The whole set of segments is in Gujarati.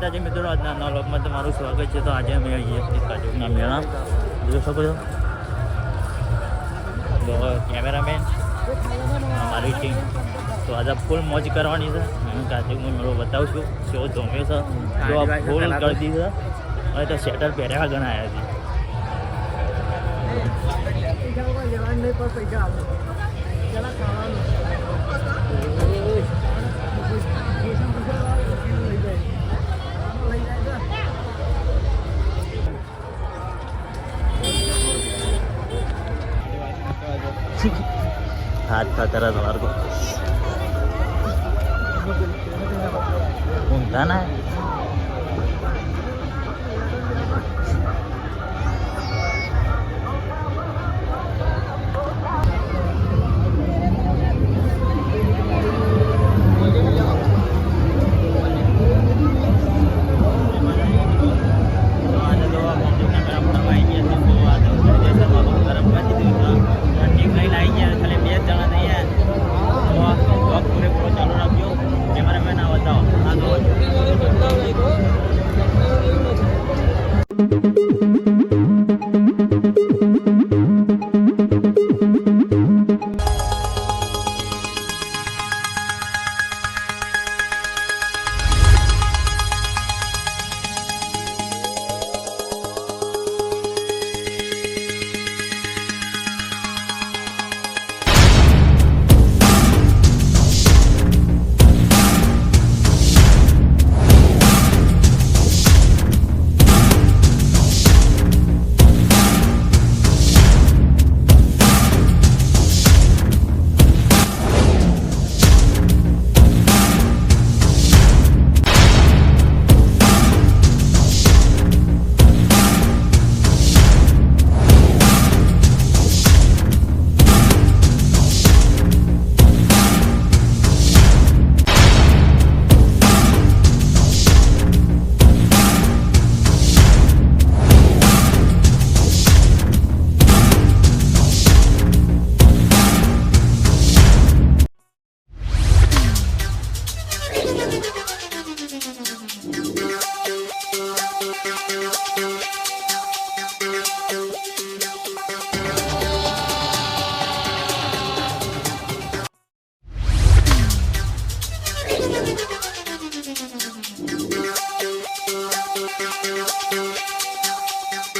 માતાજી મિત્રો આજના નવા લોકમાં તમારું સ્વાગત છે. તો આજે અમે આવીએ છીએ કાજુકના મેળા જોઈ શકો છો તો કેમેરામેન અમારી ટીમ તો આજે ફૂલ મોજ કરવાની છે. હું કાજુકનો મેળો બતાવશું. શો ધોમે છે. તો આ ફૂલ કરી છે અને તો શેટર પહેર્યા આવ્યા છે está aterrado,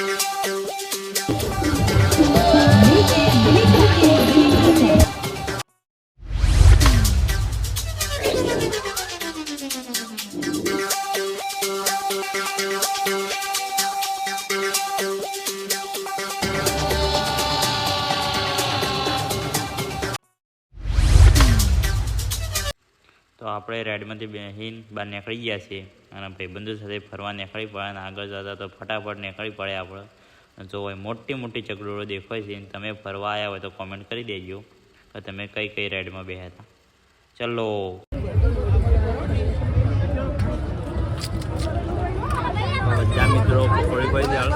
do, do. તો આપણે રેડમાંથી બેસીને બહાર નીકળી ગયા છીએ અને ભાઈબંધો સાથે ફરવા નીકળી પડે અને આગળ જતા તો ફટાફટ નીકળી પડે આપણે. જો હોય મોટી મોટી ચકડોળો દેખાય છે તમે ફરવા આવ્યા હોય તો કોમેન્ટ કરી દેજો કે તમે કઈ કઈ રાઈડમાં બેહ્યા હતા. ચલો. બધા મિત્રો થોડી કોઈ ચાલ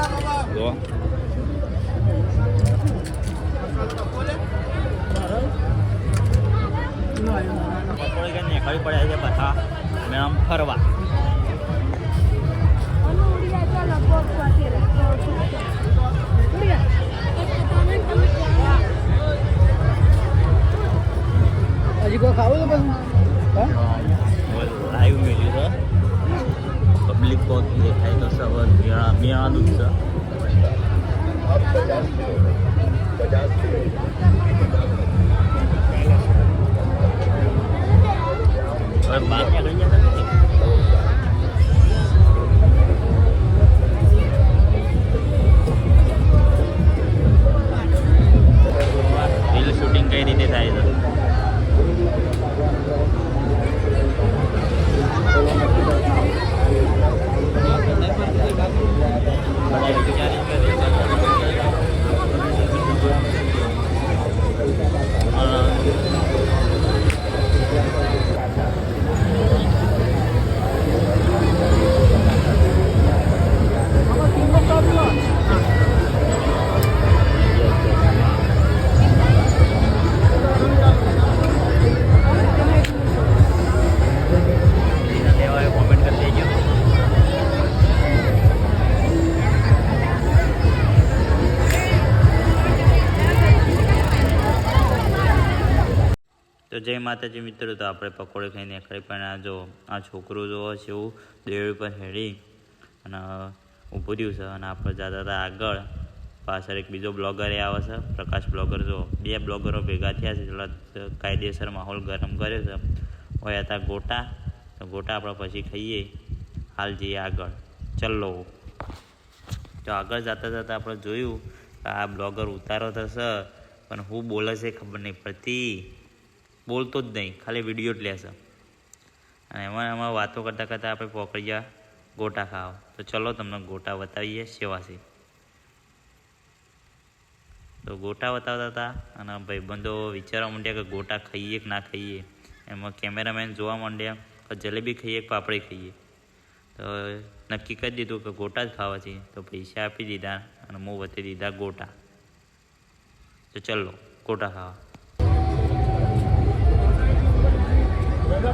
થોડી કઈ નીકળી પડ્યા છે બધા અમે આમ ફરવા. હજી કોઈ ખાવું તો પછી હા? લાઈવ મેળ્યું છે. પબ્લિક બહુ દેખાય તો સવાર મેળા મેળાનું જ છે. હવે બહાર નીકળી ગયા તો જય માતાજી મિત્રો, તો આપણે પકોડે ખાઈને ખરી પણ આ જો, આ છોકરું જો છે, એવું દેવળી પર હેડી અને ઊભું રહ્યું છે અને આપણે જતા હતા આગળ. પાછળ એક બીજો બ્લોગર એ આવે છે, પ્રકાશ બ્લોગર જો. બે બ્લોગરો ભેગા થયા છે થોડા કાયદેસર માહોલ ગરમ કર્યો છે. હોય હતા ગોટા, તો ગોટા આપણે પછી ખાઈએ. હાલ જઈએ આગળ. ચલો તો આગળ જતા જતા આપણે જોયું કે આ બ્લોગર ઉતારો થશે, પણ હું બોલે છે ખબર નહીં પડતી. બોલતો જ નહીં, ખાલી વીડિયો જ લેશે. અને એમાં એમાં વાતો કરતાં કરતાં આપણે પકડી ગયા ગોટા ખાવા તો ચલો તમને ગોટા બતાવીએ સેવાસી તો ગોટા બતાવતા હતા અને ભાઈબંધો વિચારવા માંડ્યા કે ગોટા ખાઈએ કે ના ખાઈએ. એમાં કેમેરામેન જોવા માંડ્યા કે જલેબી ખાઈએ કે પાપડી ખાઈએ. તો નક્કી કરી દીધું કે ગોટા જ ખાવા છે તો પૈસા આપી દીધા અને મોં વચ્ચે દીધા ગોટા. તો ચલો ગોટા ખાવા. તો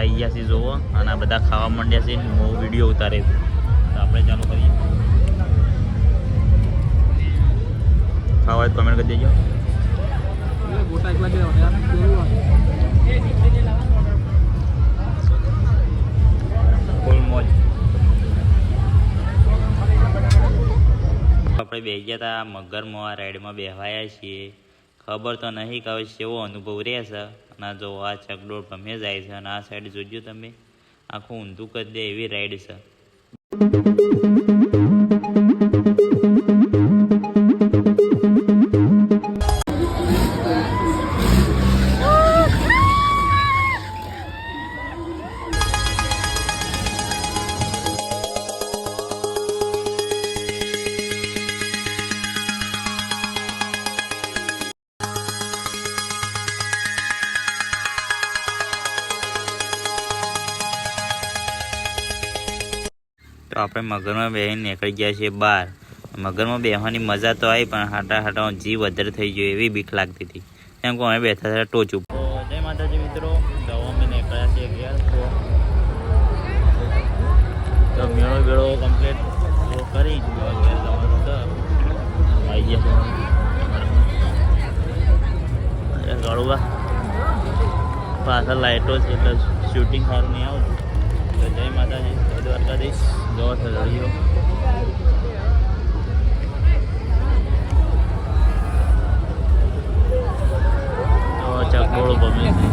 ગોટા આવી જોવો. અને બધા ખાવા માંડ્યા છે, હું વીડિયો ઉતારે આપણે ચાલુ કરીએ. ખાવા કમેન્ટ કરી દેજો. ફૂલ મોજ. આપણે બે ગયા હતા મગરમાં રાઈડમાં બેહવાયા છીએ. ખબર તો નહીં કે હવે કેવો અનુભવ રહેશે અને જો આ ચકડોળ ગમે જાય છે અને આ સાઈડ જોજો તમે. આખું ઊંધું કરી દે એવી રાઈડ છે. આપણે મગરમાં બેસીને નીકળી ગયા છીએ બહાર. મગરમાં બેસવાની મજા તો આવી, પણ હાટા હાટા જીવ વધારે થઈ ગયો એવી બીક લાગતી હતી. કેમ કે અમે બેઠા હતા ટોચ ઉપર. જય માતાજી મિત્રો તો અમે નીકળ્યા છીએ ગયા તો મેળો વેળો કમ્પ્લીટ કરી આવી ગયા પાછળ લાઇટો છે, એટલે શૂટિંગ સારું નહીં આવતું. તો જય માતાજી દ્વારકાધીશ. જો સળીઓ તો ચકડોળો ગમે છે તો હવે આટલો